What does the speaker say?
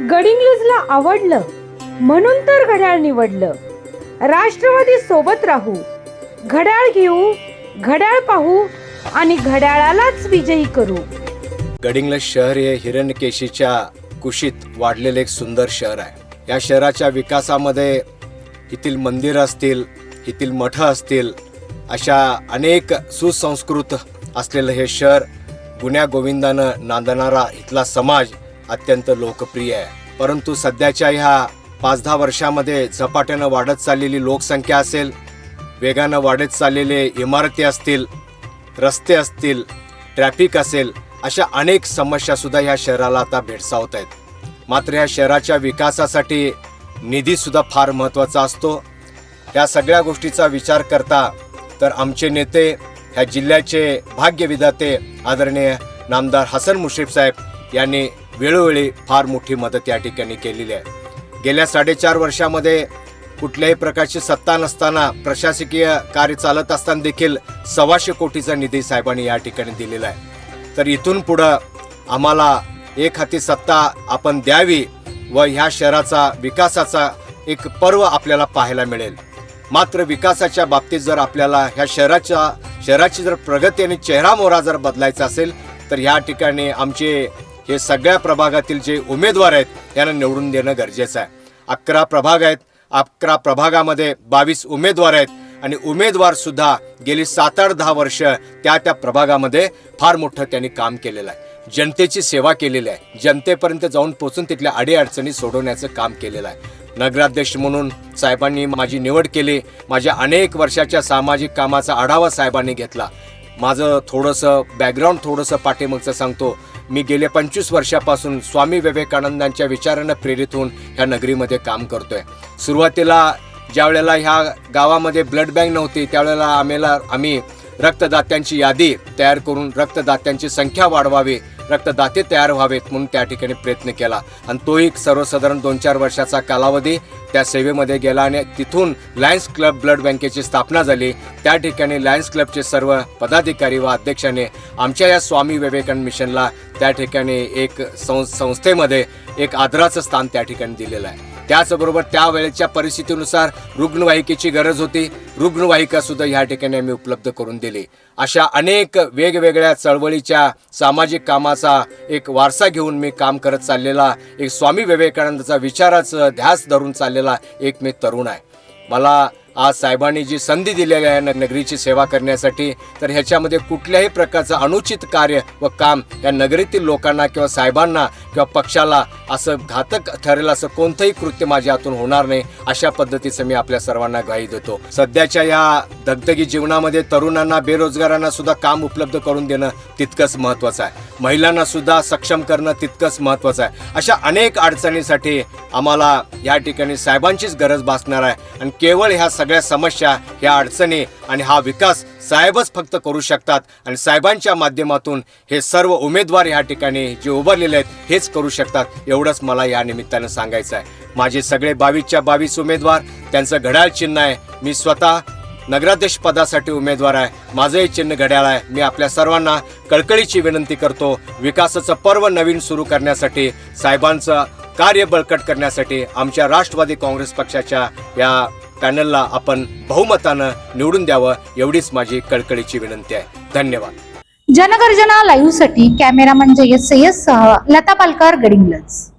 गडिंग्लजला आवडलं म्हणून तर घड्याळ निवडलं. राष्ट्रवादी सोबत राहू घड्याळ घेऊ घड्याळ पाहू आणि घड्याळालाच विजयी करू. गडिंग्लज शहर हे हिरण्यकेशीच्या कुशीत वाढलेले एक सुंदर शहर आहे. या शहराच्या विकासामध्ये येथील मंदिरं असतील येथील मठ असतील अशा अनेक सुसंस्कृत असलेलं हे शहर गुन्ह्या गोविंदानं नांदणारा इथला समाज अत्यंत लोकप्रिय आहे. परंतु सध्याच्या ह्या पाच दहा वर्षामध्ये झपाट्यानं वाढत चाललेली लोकसंख्या असेल वेगानं वाढत चाललेले इमारती असतील रस्ते असतील ट्रॅफिक असेल अशा अनेक समस्यासुद्धा ह्या शहराला आता भेडसावत आहेत. मात्र ह्या शहराच्या विकासासाठी निधीसुद्धा फार महत्त्वाचा असतो. या सगळ्या गोष्टीचा विचार करता तर आमचे नेते ह्या जिल्ह्याचे भाग्यविधाते आदरणीय नामदार हसन मुश्रीफ साहेब यांनी वेळोवेळी फार मोठी मदत या ठिकाणी केलेली आहे. गेल्या साडेचार वर्षामध्ये कुठल्याही प्रकारची सत्ता नसताना प्रशासकीय कार्य चालत असताना देखील सव्वाशे कोटीचा निधी साहेबांनी या ठिकाणी दिलेला आहे. तर इथून पुढं आम्हाला एक हाती सत्ता आपण द्यावी व ह्या शहराचा विकासाचा एक पर्व आपल्याला पाहायला मिळेल. मात्र विकासाच्या बाबतीत जर आपल्याला ह्या शहराच्या शहराची जर प्रगती आणि चेहरामोहरा जर बदलायचा असेल तर ह्या ठिकाणी आमचे हे सगळ्या प्रभागातील जे उमेदवार आहेत यांना निवडून देणं गरजेचं आहे. अकरा प्रभाग आहेत. अकरा प्रभागामध्ये बावीस उमेदवार आहेत आणि उमेदवार सुद्धा गेली सात आठ दहा वर्ष त्या त्या प्रभागामध्ये फार मोठं त्यांनी काम केलेलं आहे. जनतेची सेवा केलेली आहे. जनतेपर्यंत जाऊन पोचून तिथल्या अडीअडचणी सोडवण्याचं काम केलेलं आहे. नगराध्यक्ष म्हणून साहेबांनी माझी निवड केली. माझ्या अनेक वर्षाच्या सामाजिक कामाचा आढावा साहेबांनी घेतला. माझं थोडंसं बॅकग्राऊंड थोडंसं पाठीमागचं सांगतो. मी गेल्या पंचवीस वर्षापासून स्वामी विवेकानंदांच्या विचारानं प्रेरित होऊन ह्या नगरीमध्ये काम करतोय. सुरुवातीला ज्या वेळेला ह्या गावामध्ये ब्लड बँक नव्हती त्यावेळेला आम्हाला आम्ही रक्तदात्यांची यादी तयार करून रक्तदात्यांची संख्या वाढवावी रक्तदाते तयार व्हावेत म्हणून त्या ठिकाणी प्रयत्न केला. आणि तोही सर्वसाधारण दोन चार वर्षाचा कालावधी त्या सेवेमध्ये गेला आणि तिथून लायन्स क्लब ब्लड बँकेची स्थापना झाली. त्या ठिकाणी लायन्स क्लबचे सर्व पदाधिकारी व अध्यक्षाने आमच्या या स्वामी विवेकानंद मिशनला त्या ठिकाणी एक सं संस्थेमध्ये एक आदराचं स्थान त्या ठिकाणी दिलेलं आहे. त्याचबरोबर त्यावेळेच्या परिस्थितीनुसार रुग्णवाहिकेची गरज होती. रुग्णवाहिका सुद्धा ह्या ठिकाणी आम्ही उपलब्ध करून दिली. अशा अनेक वेगवेगळ्या चळवळीच्या सामाजिक कामाचा एक वारसा घेऊन मी काम करत चाललेला एक स्वामी विवेकानंदाचा विचाराचं ध्यास धरून चाललेला एक मी तरुण आहे. मला आज साहेबांनी जी संधी दिलेली आहे नगरीची सेवा करण्यासाठी तर ह्याच्यामध्ये कुठल्याही प्रकारचं अनुचित कार्य व काम या नगरीतील लोकांना किंवा साहेबांना किंवा पक्षाला असं घातक ठरेल असं कोणतंही कृत्य माझ्या हातून होणार नाही अशा पद्धतीचं मी आपल्या सर्वांना ग्वाही देतो. सध्याच्या या दगदगी जीवनामध्ये तरुणांना बेरोजगारांना सुद्धा काम उपलब्ध करून देणं तितकंच महत्त्वाचं आहे. महिलांना सुद्धा सक्षम करणं तितकंच महत्त्वाचं आहे. अशा अनेक अडचणीसाठी आम्हाला या ठिकाणी साहेबांचीच गरज भासणार आहे. आणि केवळ ह्या सगळ्या समस्या ह्या अडचणी आणि हा विकास साहेबच फक्त करू शकतात आणि साहेबांच्या माध्यमातून हे सर्व उमेदवार ह्या ठिकाणी जे उभारलेले आहेत हेच करू शकतात. एवढंच मला या निमित्तानं सांगायचं आहे. माझे सगळे बावीसच्या बावीस उमेदवार त्यांचं घड्याळ चिन्ह आहे. मी स्वतः नगराध्यक्ष पदासाठी उमेदवार आहे. माझंही चिन्ह घड्याळ आहे. मी आपल्या सर्वांना कळकळीची विनंती करतो विकासाचं पर्व नवीन सुरू करण्यासाठी साहेबांचं कार्य बळकट करण्यासाठी आमच्या राष्ट्रवादी काँग्रेस पक्षाच्या या पॅनलला आपण बहुमतानं निवडून द्यावं एवढीच माझी कळकळीची विनंती आहे. धन्यवाद. जनगर्जना लाईव्हसाठी कॅमेरामन जयस सय्यद सह लता पालकर गडिंगलज.